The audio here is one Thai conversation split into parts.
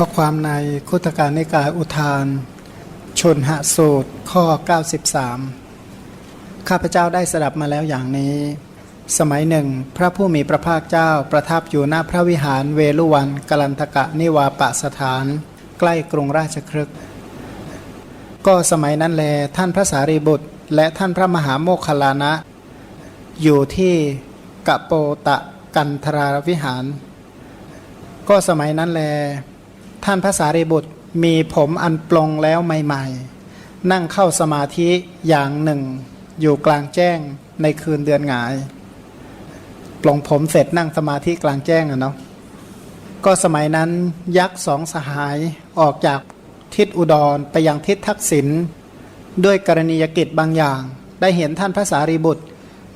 ข้อความในคุตการนิกายอุทาน ชนหสูตรข้อ 93 ข้าพเจ้าได้สดับมาแล้วอย่างนี้ สมัยหนึ่ง พระผู้มีพระภาคเจ้าประทับอยู่หน้าพระวิหารเวลุวันกลันทกะนิวาปะสถาน ใกล้กรุงราชครึก ก็สมัยนั้นแลท่านพระสารีบุตร และท่านพระมหาโมคคลลานะ อยู่ที่กะโปตะกันทราวิหาร ก็สมัยนั้นแล ท่านพระสารีบุตรมีผมอันปลงแล้วใหม่ๆ นั่งเข้าสมาธิอย่างหนึ่ง อยู่กลางแจ้งในคืนเดือนหงาย ปลงผมเสร็จนั่งสมาธิกลางแจ้งอะเนาะก็สมัยนั้นยักษ์สองสหายออกจากทิศอุดรไปยังทิศทักษิณด้วยกรณียกิจบางอย่าง ได้เห็นท่านพระสารีบุตร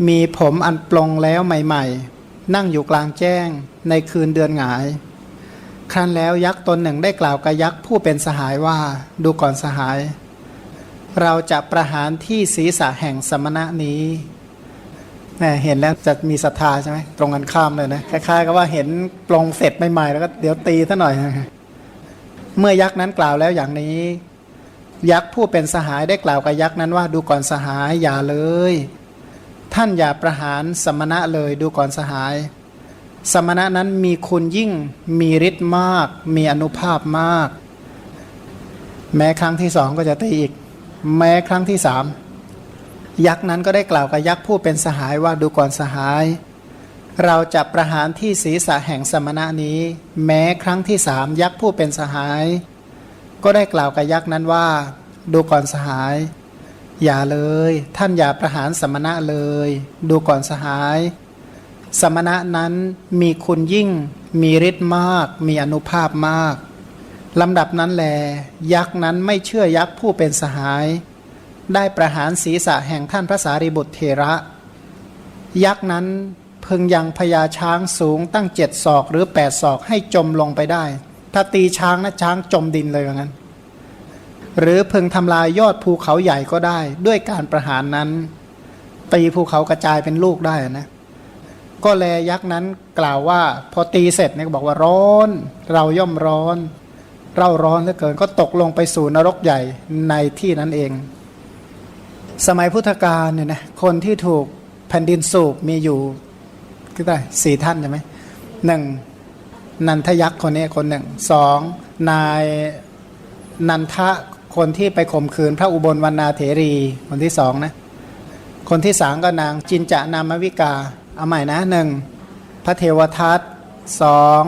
มีผมอันปลงแล้วใหม่ ๆ นั่งอยู่กลางแจ้งในคืนเดือนหงาย ครั้นแล้วยักษ์ตนหนึ่งได้กล่าวกับยักษ์ผู้เป็นสหายว่าดูก่อนสหาย เราจะประหารที่ศีรษะแห่งสมณะนี้แหมเห็นแล้วจะมีศรัทธาใช่ไหมตรงกันข้ามเลยนะคล้ายๆกับว่าเห็นปลงเสร็จใหม่ๆแล้วก็เดี๋ยวตีซะหน่อย เมื่อยักษ์นั้นกล่าวแล้วอย่างนี้ ยักษ์ผู้เป็นสหายได้กล่าวกับยักษ์นั้นว่าดูก่อนสหายอย่าเลย ท่านอย่าประหารสมณะเลยดูก่อนสหาย สมณะนั้นมีคุณยิ่งมีฤทธิ์มาก มีอนุภาพมาก แม้ครั้งที่สองก็จะตีอีก แม้ครั้งที่สามยักษ์นั้นก็ได้กล่าวกับยักษ์ผู้เป็นสหายว่าดูก่อนสหาย เราจะประหารที่ศีรษะแห่งสมณะนี้ แม้ครั้งที่สามยักษ์ผู้เป็นสหาย ก็ได้กล่าวกับยักษ์นั้นว่า ดูก่อนสหาย อย่าเลย ท่านอย่าประหารสมณะเลย ดูก่อนสหาย สมณะนั้นมีคุณยิ่ง มีฤทธิ์มาก มีอนุภาพมากลำดับนั้นแล ยักษ์นั้นไม่เชื่อยักษ์ผู้เป็นสหาย ได้ประหารศีรษะแห่งท่านพระสารีบุตรเทระ ยักษ์นั้นพึงยังพญาช้างสูงตั้งเจ็ดศอกหรือแปดศอกให้จมลงไปได้ ถ้าตีช้างนะช้างจมดินเลยว่างั้น หรือพึงทำลายยอดภูเขาใหญ่ก็ได้ ด้วยการประหารนั้น ตีภูเขากระจายเป็นลูกได้นะ ก็แลยักษ์นั้นกล่าวว่า พอตีเสร็จเนี่ยบอกว่าร้อน เราย่อมร้อน เราร้อนเหลือเกินก็ตกลงไปสู่นรกใหญ่ในที่นั้นเอง สมัยพุทธกาลเนี่ยนะคนที่ถูกแผ่นดินสูบมีอยู่ก็ได้สี่ท่านใช่ไหมหนึ่งนันทยักษ์คนนี้คนหนึ่งสองนายนันทะคนที่ไปข่มขืนพระอุบลวรรณาเถรีคนที่สองนะคนที่สามก็นางจินจะนามวิกา เอาใหม่นะหนึ่งพระเทวทัตสอง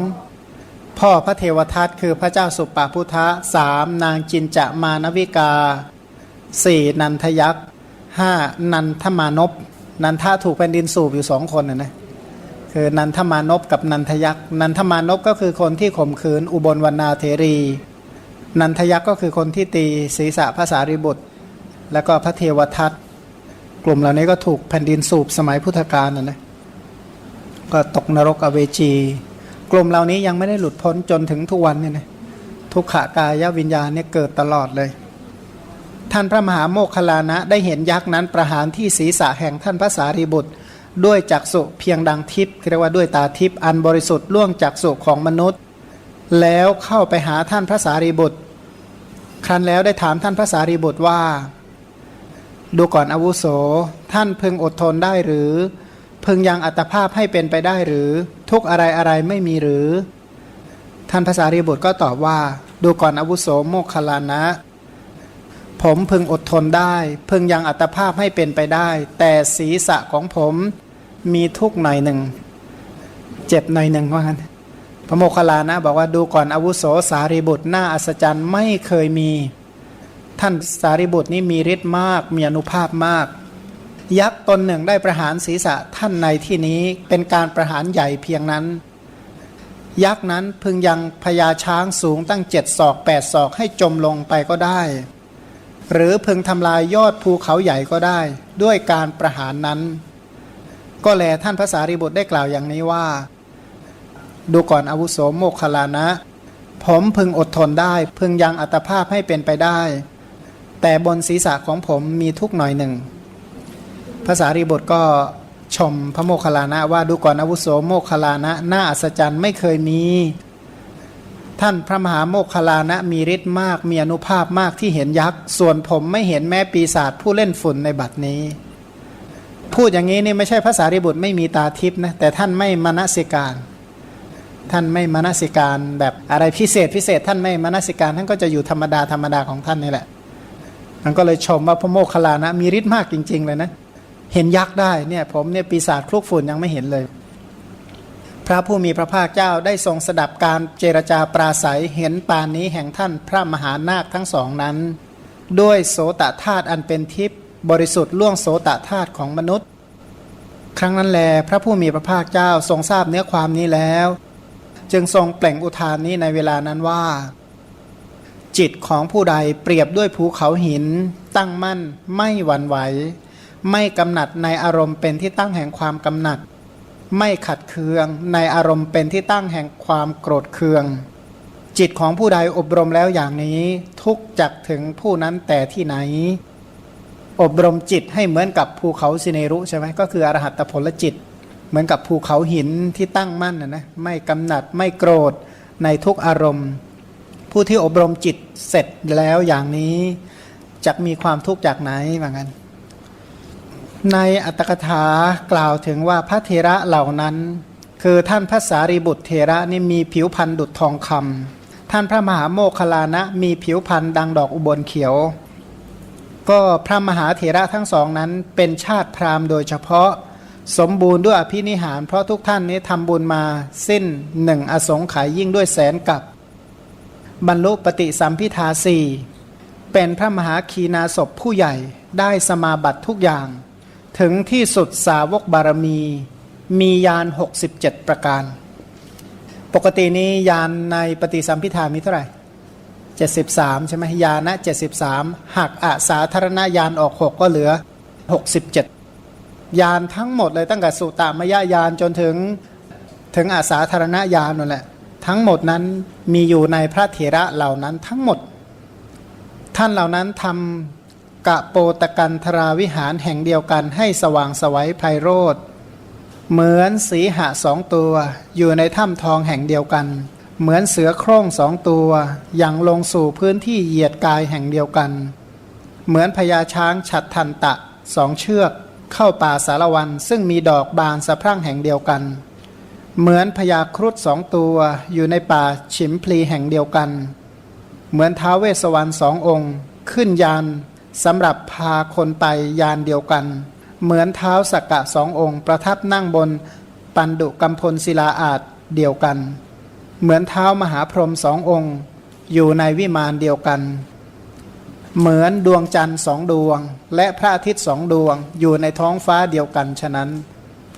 พ่อพระเทวทัตคือพระเจ้าสุปปาพุทธะสามนางจินจะมานวิกาสี่นันทยักษ์ห้านันทมานพนันทะถูกแผ่นดินสูบอยู่สองคนนะนะคือนันทมานพกับนันทยักษ์นันทมานพก็คือคนที่ข่มขืนอุบลวรรณาเถรี นันทยักษ์ก็คือคนที่ตีศีรษะพระสารีบุตร แล้วก็พระเทวทัตกลุ่มเหล่านี้ก็ถูกแผ่นดินสูบสมัยพุทธกาลนะนะ ก็ตกนรกอเวจี กลุ่มเหล่านี้ยังไม่ได้หลุดพ้นจนถึงทุกวันเนี่ยนะทุกขากายวิญญาณเนี่ยเกิดตลอดเลย ท่านพระมหาโมคคลานะได้เห็นยักษ์นั้นประหารที่ศีรษะแห่งท่านพระสารีบุตร ด้วยจักษุเพียงดังทิพย์เรียกว่าด้วยตาทิพย์อันบริสุทธิ์ล่วงจักษุของมนุษย์ แล้วเข้าไปหาท่านพระสารีบุตร ครั้นแล้วได้ถามท่านพระสารีบุตรว่า ดูก่อนอาวุโสท่านพึงอดทนได้หรือ พึงยังอัตภาพให้เป็นไปได้หรือทุกอะไรอะไรไม่มีหรือ ท่านพระสารีบุตรก็ตอบว่า ดูก่อนอาวุโสโมคคลานะ ผมพึงอดทนได้ พึงยังอัตภาพให้เป็นไปได้ แต่ศีรษะของผมมีทุกหน่อยหนึ่ง เจ็บหน่อยหนึ่งว่างั้นพระโมคคัลลานะบอกว่าดูก่อนอาวุโสสารีบุตรหน้าอัศจรรย์ไม่เคยมี ท่านสารีบุตรนี้มีฤทธิ์มากมีอนุภาพมาก ยักษ์ตนหนึ่งได้ประหารศีรษะท่านในที่นี้เป็นการประหารใหญ่เพียงนั้น ยักษ์นั้นพึงยังพญาช้างสูงตั้งเจ็ดศอกแปดศอกให้จมลงไปก็ได้ หรือพึงทำลายยอดภูเขาใหญ่ก็ได้ ด้วยการประหารนั้น ก็แลท่านพระสารีบุตรได้กล่าวอย่างนี้ว่า ดูก่อนอาวุโสโมคคลลานะ ผมพึงอดทนได้ พึงยังอัตภาพให้เป็นไปได้ แต่บนศีรษะของผมมีทุกหน่อยหนึ่ง ภาษารีบุตรก็ชมพระโมคคัลลานะว่าดูก่อนอาวุโสโมคคัลลานะน้าอัศจรรย์ไม่เคยมี ท่านพระมหาโมคคัลลานะมีฤทธิ์มากมีอนุภาพมากที่เห็นยักษ์ ส่วนผมไม่เห็นแม้ปีศาจผู้เล่นฝุ่นในบัดนี้ พูดอย่างนี้นี่ไม่ใช่ภาษาริบุตรไม่มีตาทิพนะแต่ท่านไม่มนสิการ ท่านไม่มนสิการแบบอะไรพิเศษพิเศษ ท่านไม่มนสิการท่านก็จะอยู่ธรรมดาธรรมดาของท่านนี่แหละมันก็เลยชมว่าพระโมคคัลลานะมีฤทธิ์มากจริง ๆ เลยนะ เห็นยักษ์ได้เนี่ยผมเนี่ยปีศาจคลุกฝุ่นยังไม่เห็นเลย พระผู้มีพระภาคเจ้าได้ทรงสดับการเจรจาปราศัยเห็นปานนี้แห่งท่านพระมหานาคทั้งสองนั้น ด้วยโสตธาตุอันเป็นทิพย์บริสุทธิ์ล่วงโสตธาตุของมนุษย์ ครั้งนั้นแลพระผู้มีพระภาคเจ้าทรงทราบเนื้อความนี้แล้ว จึงทรงเปล่งอุทานนี้ในเวลานั้นว่าจิตของผู้ใดเปรียบด้วยภูเขาหิน ตั้งมั่นไม่หวั่นไหว ไม่กำหนัดในอารมณ์เป็นที่ตั้งแห่งความกำหนัด ไม่ขัดเคืองในอารมณ์เป็นที่ตั้งแห่งความโกรธเคือง จิตของผู้ใดอบรมแล้วอย่างนี้ ทุกจักถึงผู้นั้นแต่ที่ไหน อบรมจิตให้เหมือนกับภูเขาสิเนรุใช่ไหมก็คืออรหัตผลจิต เหมือนกับภูเขาหินที่ตั้งมั่นนะนะไม่กำหนัดไม่โกรธในทุกอารมณ์ ผู้ที่อบรมจิตเสร็จแล้วอย่างนี้จะมีความทุกข์จากไหนว่างั้น ในอัตถกถากล่าวถึงว่าพระเทระเหล่านั้น คือท่านพระสารีบุตรเทระนี่มีผิวพันธุ์ดุจทองคำท่านพระมหาโมคคลานะมีผิวพันธุ์ดังดอกอุบลเขียว ก็พระมหาเถระทั้งสองนั้นเป็นชาติพราหมณ์โดยเฉพาะสมบูรณ์ด้วยอภินิหาร เพราะทุกท่านนี้ทำบุญมาสิ้นหนึ่งอสงไขยยิ่งด้วยแสนกับบรรลุปฏิสัมพิทาสี่เป็นพระมหาคีนาศพผู้ใหญ่ได้สมาบัติทุกอย่าง ถึงที่สุดสาวกบารมี มียาน 67 ประการ ปกตินี้ยานในปฏิสัมพิธามีเท่าไหร่ 73 ใช่ไหมยานะ73 หักอาสาธารณญาณออก 6 ก็เหลือ 67 ยานทั้งหมดเลยตั้งแต่สุตามยญาณจนถึงถึงอาสาธารณญาณนั่นแหละ ทั้งหมดนั้นมีอยู่ในพระเถระเหล่านั้นทั้งหมด ท่านเหล่านั้นทำ กะโปตกันธราวิหารแห่งเดียวกันให้สว่างสวัยไพโรธเหมือนสีหะสองตัวอยู่ในถ้ำทองแห่งเดียวกัน เหมือนเสือโคร่งสองตัวยังลงสู่พื้นที่เหยียดกายแห่งเดียวกัน เหมือนพญาช้างฉัดทันตะสองเชือก เข้าป่าสารวันซึ่งมีดอกบานสะพรั่งแห่งเดียวกัน เหมือนพญาครุฑสองตัวอยู่ในป่าฉิมพลีแห่งเดียวกัน เหมือนท้าเวสสวรรณสององค์ ขึ้นยาน สำหรับพาคนไปยานเดียวกัน เหมือนเท้าสักกะสององค์ ประทับนั่งบนปันดุกัมพลศิลาอาจเดียวกัน เหมือนเท้ามหาพรหมสององค์ อยู่ในวิมานเดียวกัน เหมือนดวงจันทร์สองดวง และพระอาทิตย์สองดวง อยู่ในท้องฟ้าเดียวกันฉะนั้น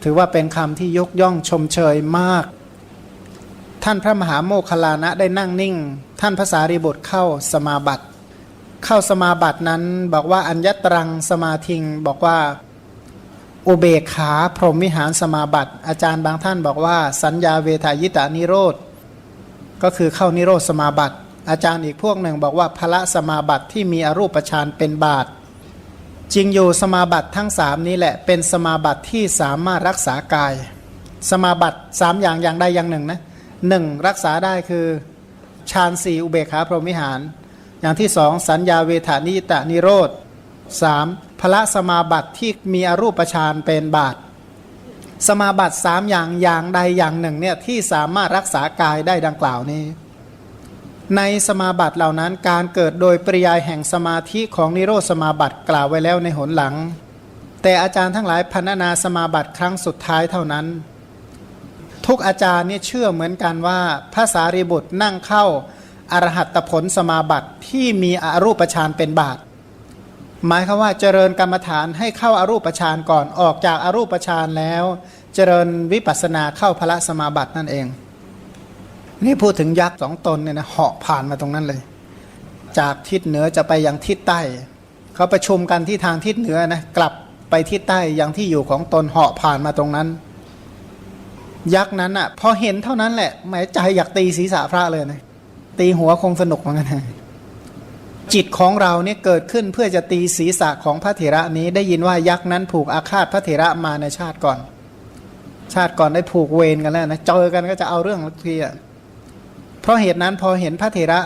ถือว่าเป็นคำที่ยกย่องชมเชยมาก ท่านพระมหาโมคคลานะได้นั่งนิ่ง ท่านภาษารีบุตรเข้าสมาบัติ เข้าสมาบัตินั้นบอกว่าอัญญตรังสมาทิง บอกว่าอุเบกขาพรหมวิหารสมาบัติ อาจารย์บางท่านบอกว่า สัญญาเวทายตานิโรธก็คือเข้านิโรธสมาบัติ อาจารย์อีกพวกหนึ่งบอกว่าพละสมาบัติที่มีอรูปฌานเป็นบาทจริงอยู่สมาบัติทั้งสามนี้แหละเป็นสมาบัติที่สามารถรักษากาย สมาบัติสามอย่างอย่างใดอย่างหนึ่งนะหนึ่งรักษาได้คือฌานสี่อุเบกขาพรหมวิหาร อย่างที่สองสัญญาเวทานิตานิโรธสามพละสมาบัติที่มีอรูปฌานเป็นบาท สมาบัติสามอย่างอย่างใดอย่างหนึ่งเนี่ยที่สามารถรักษากายได้ดังกล่าวนี้ในสมาบัติเหล่านั้นการเกิดโดยปริยายแห่งสมาธิของนิโรธสมาบัติกล่าวไว้แล้วในหนหลัง แต่อาจารย์ทั้งหลายพันนาสมาบัติครั้งสุดท้ายเท่านั้น ทุกอาจารย์เนี่ยเชื่อเหมือนกันว่าพระสารีบุตรนั่งเข้า อรหัตผลสมาบัติที่มีอรูปฌานเป็นบาท หมายคือว่าเจริญกรรมฐานให้เข้าอารูปฌานก่อนออกจากอารูปฌานแล้ว เจริญวิปัสสนาเข้าพระสมาบัตินั่นเอง นี่พูดถึงยักษ์สองตนเนี่ยนะเหาะผ่านมาตรงนั้นเลย จากทิศเหนือจะไปยังทิศใต้ เขาประชุมกันที่ทางทิศเหนือนะกลับไปทิศใต้ยังที่อยู่ของตนเหาะผ่านมาตรงนั้น ยักษ์นั้นอะพอเห็นเท่านั้นแหละหมายใจอยากตีศีรษะพระเลยนะ ตีหัวคงสนุกเหมือนกันนะจิตของเราเนี่ยเกิดขึ้นเพื่อจะตีศีรษะของพระเถระนี้ได้ยินว่ายักษ์นั้นผูกอาฆาตพระเถระมาในชาติก่อน ชาติก่อนได้ผูกเวรกันแล้วนะเจอกันก็จะเอาเรื่องทุกทีอะเพราะเหตุนั้นพอเห็นพระเถระ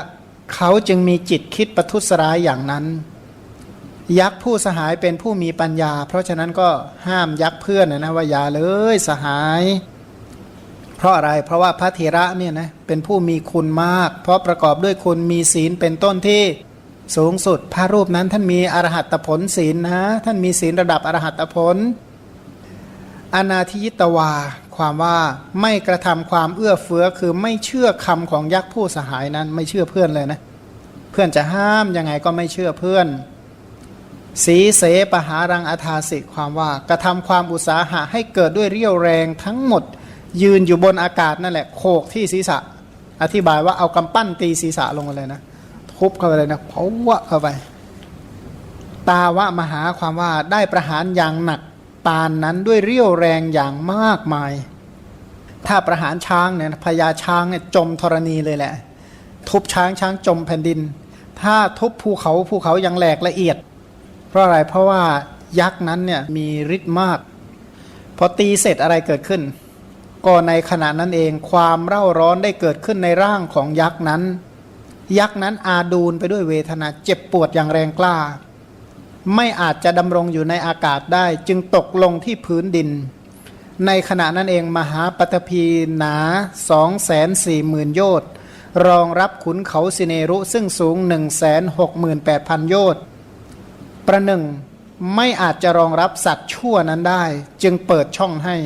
เขาจึงมีจิตคิดประทุษร้ายอย่างนั้น ยักษ์ผู้สหายเป็นผู้มีปัญญา เพราะฉะนั้นก็ห้ามยักษ์เพื่อนนะนะว่าอย่าเลยสหาย เพราะอะไร เพราะว่าพระเถระเนี่ยนะเป็นผู้มีคุณมาก เพราะประกอบด้วยคุณมีศีลเป็นต้นที่สูงสุด พระรูปนั้นท่านมีอรหัตผลศีลนะท่านมีศีลระดับอรหัตผล อนาทิยิตวา ความว่าไม่กระทำความเอื้อเฟื้อคือไม่เชื่อคำของยักษ์ผู้สหายนั้น ไม่เชื่อเพื่อนเลยนะ เพื่อนจะห้ามยังไงก็ไม่เชื่อเพื่อน สีเสปหารังอาทาสิความว่ากระทำความอุตสาหะให้เกิดด้วยเรี่ยวแรงทั้งหมด ยืนอยู่บนอากาศนั่นแหละโขกที่ศีรษะ อธิบายว่าเอากำปั้นตีศีรษะลงมาเลยนะทุบเข้าไปเลยนะเพาะวะเข้าไป ตาวะมหาความว่าได้ประหารอย่างหนักปานนั้นด้วยเรี่ยวแรงอย่างมากมาย ถ้าประหารช้างเนี่ยพญาช้างเนี่ยจมธรณีเลยแหละ ทุบช้างช้างจมแผ่นดิน ถ้าทุบภูเขาภูเขายังแหลกละเอียด เพราะอะไรเพราะว่ายักษ์นั้นเนี่ยมีฤทธิ์มาก พอตีเสร็จอะไรเกิดขึ้น ก็ในขณะนั้นเองความเร่าร้อนได้เกิดขึ้นในร่างของยักษ์นั้น ยักษ์นั้นอาดูลไปด้วยเวทนาเจ็บปวดอย่างแรงกล้า ไม่อาจจะดำรงอยู่ในอากาศได้ จึงตกลงที่พื้นดิน ในขณะนั้นเองมหาปฐพีหนาสองแสนสี่หมื่นโยชน์รองรับขุนเขาสิเนรุซึ่งสูงหนึ่งแสนหกหมื่นแปดพันโยชน์ประหนึ่งไม่อาจจะรองรับสัตว์ชั่วนั้นได้ จึงเปิดช่องให้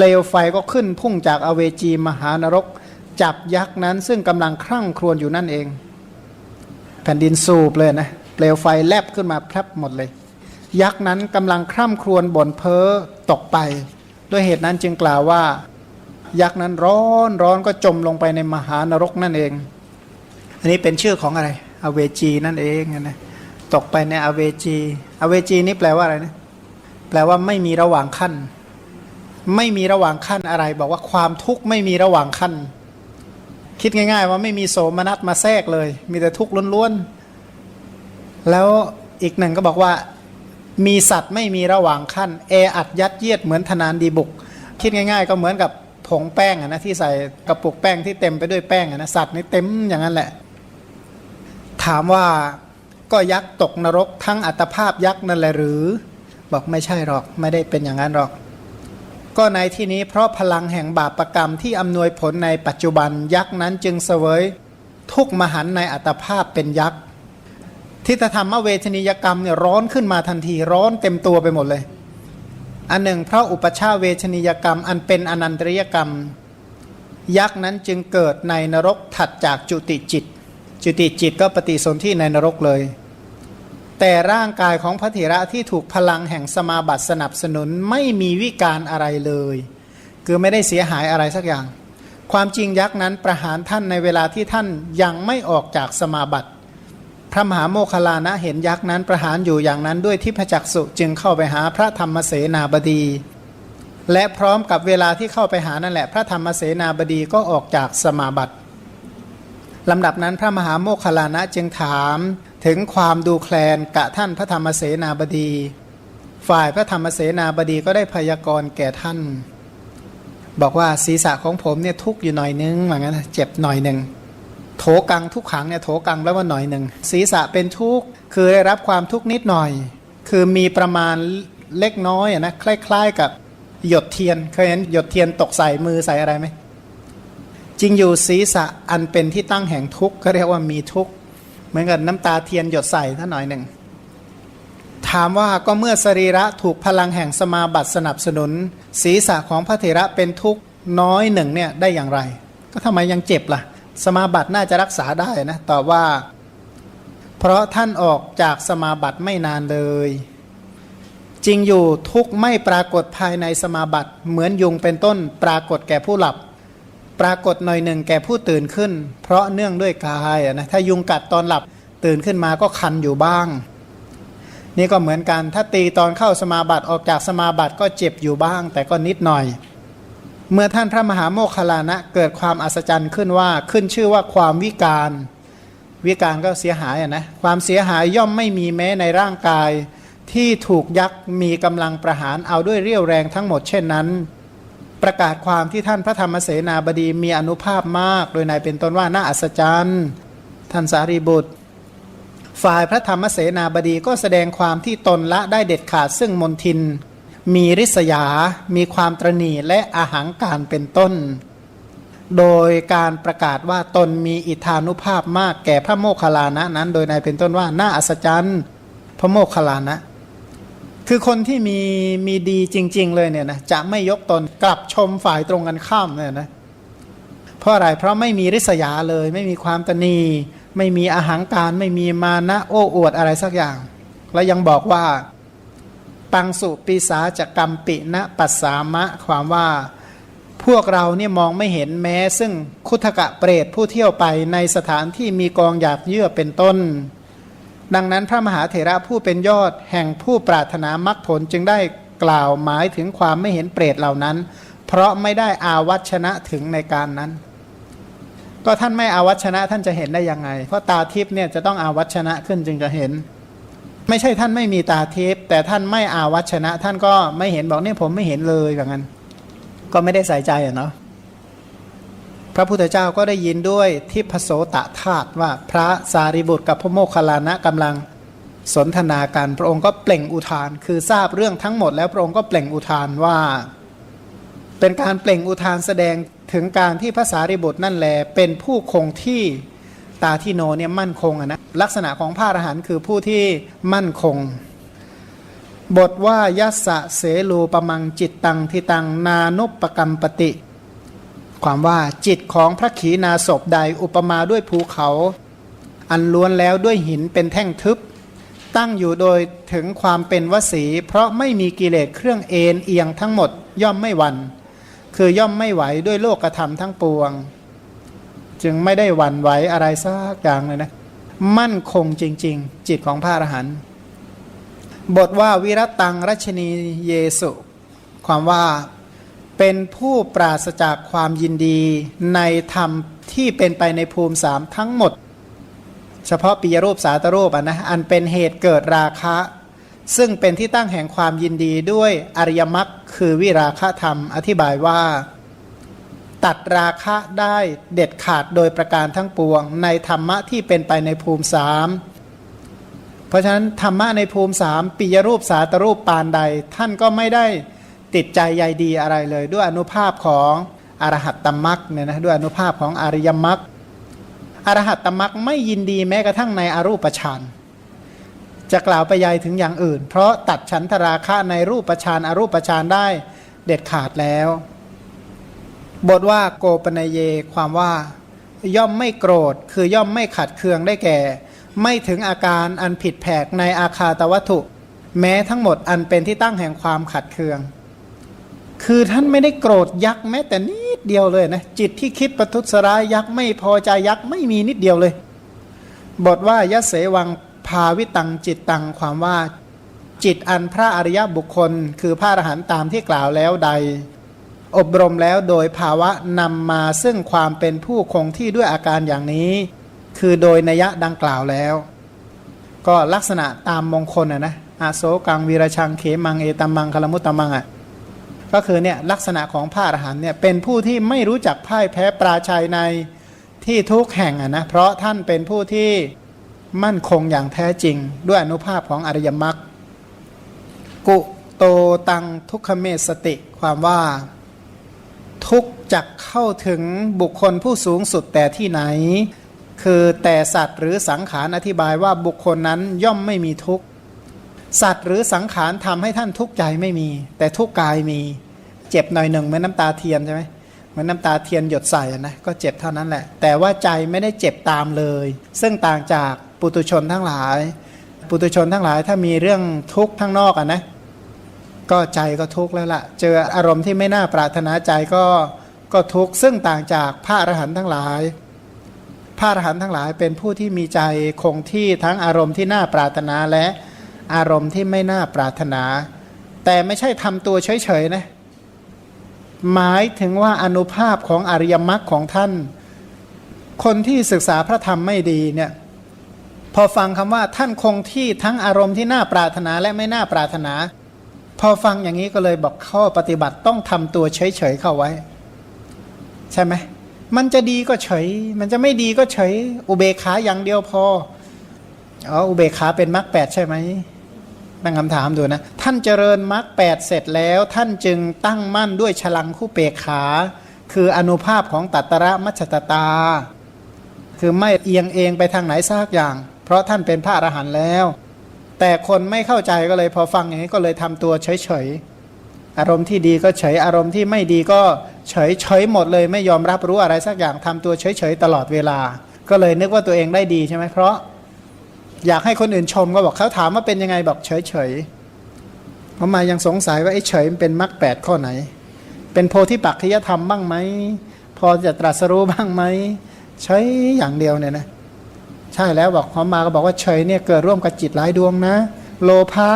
เปลวไฟก็ขึ้นพุ่งจากอเวจีมหานรก จับยักษ์นั้น ซึ่งกำลังครั่งครวญอยู่นั่นเอง แผ่นดินสูบเลยนะเปลวไฟแลบขึ้นมาแพรบหมดเลย ยักษ์นั้นกำลังคร่ำครวญบ่นเพ้อตกไป ด้วยเหตุนั้นจึงกล่าวว่า ยักษ์นั้นร้อนร้อนก็จมลงไปในมหานรกนั่นเอง อันนี้เป็นชื่อของอะไร อเวจีนั่นเองนะตกไปในอเวจี อเวจีนี่แปลว่าอะไรนะแปลว่าไม่มีระหว่างขั้น ไม่มีระหว่างขั้นอะไร บอกว่าความทุกข์ไม่มีระหว่างขั้น คิดง่าย ๆ ว่าไม่มีโสมนัสมาแทรกเลย มีแต่ทุกข์ล้วนๆ แล้วอีกหนึ่งก็บอกว่ามีสัตว์ไม่มีระหว่างขั้นแออัดยัดเยียดเหมือนธนานดีบุก คิดง่าย ๆ ก็เหมือนกับผงแป้งอะนะที่ใส่กระปุกแป้งที่เต็มไปด้วยแป้งอะนะสัตว์นี่เต็มอย่างนั้นแหละ ถามว่าก็ยักษ์ตกนรกทั้งอัตภาพยักษ์นั่นแหละหรือ บอกไม่ใช่หรอกไม่ได้เป็นอย่างนั้นหรอก ก็ในที่นี้เพราะพลังแห่งบาปรกรรมที่อำนวยผลในปัจจุบันยักษ์นั้นจึงเสวยทุกมหันในอัตภาพเป็นยักษ์ทิฏฐธรรมเวทนิยกรรมเนี่ยร้อนขึ้นมาทันทีร้อนเต็มตัวไปหมดเลย อันหนึ่งเพราะอุปชาเวชนิยกรรม อันเป็นอนันตริยกรรม ยักษ์นั้นจึงเกิดในนรกถัดจากจุติจิต จุติจิตก็ปฏิสนธิในนรกเลย แต่ร่างกายของพระเถระที่ถูกพลังแห่งสมาบัติสนับสนุนไม่มีวิการอะไรเลย คือไม่ได้เสียหายอะไรสักอย่าง ความจริงยักษ์นั้นประหารท่านในเวลาที่ท่านยังไม่ออกจากสมาบัติ พระมหาโมคลานะเห็นยักษ์นั้นประหารอยู่อย่างนั้นด้วยทิพจักสุจึงเข้าไปหาพระธรรมเสนาบดี และพร้อมกับเวลาที่เข้าไปหานั่นแหละ พระธรรมเสนาบดีก็ออกจากสมาบัติลำดับนั้นพระมหาโมคลานะจึงถาม ถึงความดูแคลนกะท่านพระธรรมเสนาบดี ฝ่ายพระธรรมเสนาบดีก็ได้พยากรณ์แก่ท่าน บอกว่าศีรษะของผมเนี่ยทุกอยู่หน่อยนึงเหมือนกันเจ็บหน่อยหนึ่งโถกังทุกขังเนี่ยโถกังแล้วว่าหน่อยหนึ่งศีรษะเป็นทุกข์คือได้รับความทุกข์นิดหน่อย คือมีประมาณเล็กน้อยนะคล้ายๆกับหยดเทียนเคยเห็นหยดเทียนตกใส่มือใส่อะไรไหมจริงอยู่ศีรษะอันเป็นที่ตั้งแห่งทุกข์ก็เรียกว่ามีทุกข์ เหมือนกับน้ำตาเทียนหยดใส่ท่านหน่อยหนึ่ง ถามว่าก็เมื่อสรีระถูกพลังแห่งสมาบัติสนับสนุน ศีรษะของพระเถระเป็นทุกข์น้อยหนึ่งเนี่ยได้อย่างไร ก็ทำไมยังเจ็บล่ะ สมาบัติน่าจะรักษาได้นะตอบว่า เพราะท่านออกจากสมาบัติไม่นานเลย จริงอยู่ทุกข์ไม่ปรากฏภายในสมาบัติ เหมือนยุงเป็นต้นปรากฏแก่ผู้หลับ ปรากฏหน่อยหนึ่งแก่ผู้ตื่นขึ้น เพราะเนื่องด้วยกายนะถ้ายุงกัดตอนหลับตื่นขึ้นมาก็คันอยู่บ้าง นี่ก็เหมือนกันถ้าตีตอนเข้าสมาบัติออกจากสมาบัติก็เจ็บอยู่บ้าง แต่ก็นิดหน่อย เมื่อท่านพระมหาโมคคลลานะเกิดความอัศจรรย์ขึ้นว่าขึ้นชื่อว่าความวิการ วิการก็เสียหายนะความเสียหายย่อมไม่มีแม้ในร่างกาย ที่ถูกยักษ์มีกำลังประหารเอาด้วยเรี่ยวแรงทั้งหมดเช่นนั้น ประกาศความที่ท่านพระธรรมเสนาบดีมีอนุภาพมาก โดยในเป็นต้นว่าน่าอัศจรรย์ท่านสารีบุตร ฝ่ายพระธรรมเสนาบดีก็แสดงความที่ตนละได้เด็ดขาดซึ่งมนทิน มีริษยา มีความตรณีและอาหังการเป็นต้น โดยการประกาศว่าตนมีอิทธานุภาพมากแก่พระโมคคัลลานะนั้น โดยในเป็นต้นว่าน่าอัศจรรย์พระโมคคัลลานะ คือคนที่มีมีดีจริง ๆ เลยเนี่ยนะจะไม่ยกตนกลับชมฝ่ายตรงกันข้ามเนี่ยนะเพราะอะไรเพราะไม่มีริษยาเลย ไม่มีความตนีไม่มีอาหางการไม่มีมานะโอ้อวดอะไรสักอย่าง แล้วยังบอกว่า ปังสุปีสาจะกรรมปินะปัสสามะ ความว่าพวกเราเนี่ยมองไม่เห็นแม้ ซึ่งคุถกะเปรตผู้เที่ยวไปในสถานที่มีกองหยาบเยื่อเป็นต้น ดังนั้นพระมหาเถระผู้เป็นยอดแห่งผู้ปรารถนามรรคผลจึงได้กล่าวหมายถึงความไม่เห็นเปรตเหล่านั้น เพราะไม่ได้อาวัชนะถึงในการนั้น ก็ท่านไม่อาวัชนะท่านจะเห็นได้ยังไง เพราะตาทิพย์เนี่ยจะต้องอาวัชนะขึ้นจึงจะเห็น ไม่ใช่ท่านไม่มีตาทิพย์แต่ท่านไม่อาวัชนะ ท่านก็ไม่เห็นบอกเนี่ยผมไม่เห็นเลยแบบนั้น ก็ไม่ได้ใส่ใจอะเนาะ ระพุทธเจ้าก็ได้ยินด้วยทิพโสตธาตุว่าพระสารีบุตรกับพระโมคคัลลานะกำลังสนทนากันพระองค์ก็เปล่งอุทาน คือทราบเรื่องทั้งหมดแล้วพระองค์ก็เปล่งอุทานว่า เป็นการเปล่งอุทานแสดงถึงการที่พระสารีบุตรนั่นแหลเป็นผู้คงที่ตาที่โนเนี่ยมั่นคงอะนะลักษณะของพระอรหันต์คือผู้ที่มั่นคง บทว่ายัสสะเสลูปมังจิตตังทิตังนานุปกรรมปติ ความว่าจิตของพระขีณาสพใดอุปมาด้วยภูเขา อันล้วนแล้วด้วยหินเป็นแท่งทึบ ตั้งอยู่โดยถึงความเป็นวสี เพราะไม่มีกิเลสเครื่องเอ็นเอียงทั้งหมดย่อมไม่หวัน่นคือย่อมไม่ไหวด้วยโลกธรรมทั้งปวง จึงไม่ได้หวั่นไหวอะไรสักอย่างเลยนะ มั่นคงจริง ๆ จิตของพระอรหันต์บทว่าวิรตังรัชนีเยสุ ความว่า เป็นผู้ปราศจากความยินดีในธรรมที่เป็นไปในภูมิสามทั้งหมด เฉพาะปิยรูปสาตรูปอะนะอันเป็นเหตุเกิดราคะ ซึ่งเป็นที่ตั้งแห่งความยินดีด้วยอริยมรรคคือวิราคะธรรม อธิบายว่า ตัดราคะได้เด็ดขาดโดยประการทั้งปวง ในธรรมะที่เป็นไปในภูมิสามเพราะฉะนั้นธรรมะในภูมิสามปิยรูปสาตรูปปานใด ท่านก็ไม่ได้ ติดใจใยดีอะไรเลย ด้วยอนุภาพของอรหัตตมรักเนี่ยนะด้วยอนุภาพของอริยมรรคอรหัตตมรักไม่ยินดีแม้กระทั่งในอรูปฌานจะกล่าวไปยัยถึงอย่างอื่น เพราะตัดฉันทราคะในรูปฌานอรูปฌานได้เด็ดขาดแล้ว บทว่าโกปนเยความว่า ย่อมไม่โกรธ คือย่อมไม่ขัดเคืองได้แก่ ไม่ถึงอาการอันผิดแผกในอาคาตวัตถุ แม้ทั้งหมดอันเป็นที่ตั้งแห่งความขัดเคือง คือท่านไม่ได้โกรธยักษ์แม้แต่นิดเดียวเลยนะจิตที่คิดประทุษร้ายยักษ์ไม่พอใจยักษ์ไม่มีนิดเดียวเลย บทว่ายะเสวังภาวิตังจิตตังความว่าจิตอันพระอริยบุคคล คือพระอรหันต์ตามที่กล่าวแล้วใด อบรมแล้วโดยภาวะนำมาซึ่งความเป็นผู้คงที่ด้วยอาการอย่างนี้ คือโดยนัยะดังกล่าวแล้ว ก็ลักษณะตามมงคลนะนะอาโศกังวีรชังเขมังเอตัมมังคลมุตตมังอะ ก็คือเนี่ยลักษณะของพระอรหันเนี่ยเป็นผู้ที่ไม่รู้จักพ่ายแพ้ปราชัยในที่ทุกแห่งอะนะเพราะท่านเป็นผู้ที่มั่นคงอย่างแท้จริง ด้วยอนุภาพของอริยมรรคกุโตตังทุกขเมสติ ความว่า ทุกจักเข้าถึงบุคคลผู้สูงสุดแต่ที่ไหน คือแต่สัตว์หรือสังขารอธิบายว่าบุคคลนั้นย่อมไม่มีทุกข์ สัตว์หรือสังขารทำให้ท่านทุกข์ใจไม่มี แต่ทุกข์กายมี เจ็บหน่อยหนึ่งเหมือนน้ำตาเทียนใช่ไหมเหมือนน้ำตาเทียนหยดใส่นะก็เจ็บเท่านั้นแหละ แต่ว่าใจไม่ได้เจ็บตามเลย ซึ่งต่างจากปุตุชนทั้งหลาย ปุตุชนทั้งหลายถ้ามีเรื่องทุกข์ข้งนอกอะนะก็ใจก็ทุกข์แล้วล่ะ เจออารมณ์ที่ไม่น่าปรารถนาใจก็ก็ทุกข์ซึ่งต่างจากพระอรหันต์ทั้งหลายพระอรหันต์ทั้งหลายเป็นผู้ที่มีใจคงที่ทั้งอารมณ์ที่น่าปรารถนาและ อารมณ์ที่ไม่น่าปรารถนา แต่ไม่ใช่ทำตัวเฉยๆนะหมายถึงว่าอนุภาพของอริยมรรคของท่าน คนที่ศึกษาพระธรรมไม่ดีเนี่ยพอฟังคำว่าท่านคงที่ทั้งอารมณ์ที่น่าปรารถนาและไม่น่าปรารถนา พอฟังอย่างนี้ก็เลยบอกข้อปฏิบัติต้องทำตัวเฉยๆเข้าไว้ ใช่ไหมมันจะดีก็เฉย มันจะไม่ดีก็เฉย อุเบกขาอย่างเดียวพออ๋ออุเบกขาเป็นมรรคแปดใช่ไหม ตั้งคำถามดูนะ ท่านเจริญมรรคแปดเสร็จแล้ว ท่านจึงตั้งมั่นด้วยฉลังคู่เปกขา คืออนุภาพของตัตระมัชตตา คือไม่เอียงเองไปทางไหนซากอย่าง เพราะท่านเป็นพระอรหันต์แล้ว แต่คนไม่เข้าใจก็เลยพอฟังอย่างนี้ก็เลยทำตัวเฉยๆ อารมณ์ที่ดีก็เฉย อารมณ์ที่ไม่ดีก็เฉยเฉยหมดเลย ไม่ยอมรับรู้อะไรสักอย่างทำตัวเฉยๆตลอดเวลา ก็เลยนึกว่าตัวเองได้ดีใช่ไหมเพราะ อยากให้คนอื่นชมก็บอกเขาถามว่าเป็นยังไงบอกเฉยเฉยๆเพราะมายังสงสัยว่าไอ้เฉยมันเป็นมรรคแปดข้อไหน เป็นโพธิปักขิยธรรมบ้างไหมพอจะตรัสรู้บ้างไหมเฉยอย่างเดียวเนี่ยนะใช่แล้วบอกพอมาก็บอกว่าเฉยเนี่ยเกิดร่วมกับจิตหลายดวงนะ โลภะ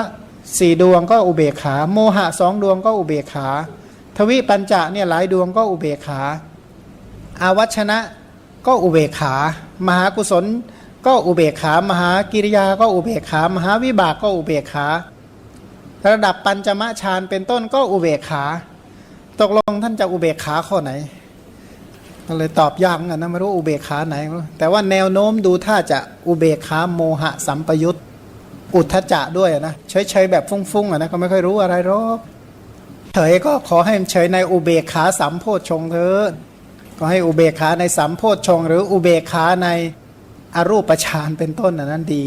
สี่ดวงก็อุเบกขา โมหะสองดวงก็อุเบกขา ทวิปัญจะเนี่ยหลายดวงก็อุเบกขาอาวัชนะก็อุเบกขา มหากุศล ก็อุเบกขามหากิริยาก็อุเบกขามหาวิบากก็อุเบกขา ระดับปัญจมะฌานเป็นต้นก็อุเบกขา ตกลงท่านจะอุเบกขาข้อไหนก็เลยตอบยากเหมือนกันนะไม่รู้อุเบกขาไหน แต่ว่าแนวโน้มดูถ้าจะอุเบกขาโมหะสัมปยุตอุทธจะด้วยนะเฉยๆแบบฟุ้งๆอะนะก็ไม่ค่อยรู้อะไรหรอกเฉยก็ขอให้เฉยในอุเบกขาสัมโพชงเถิดก็ให้อุเบกขาในสัมโพชงหรืออุเบกขาใน อรูปฌานเป็นต้นอันนั้นดี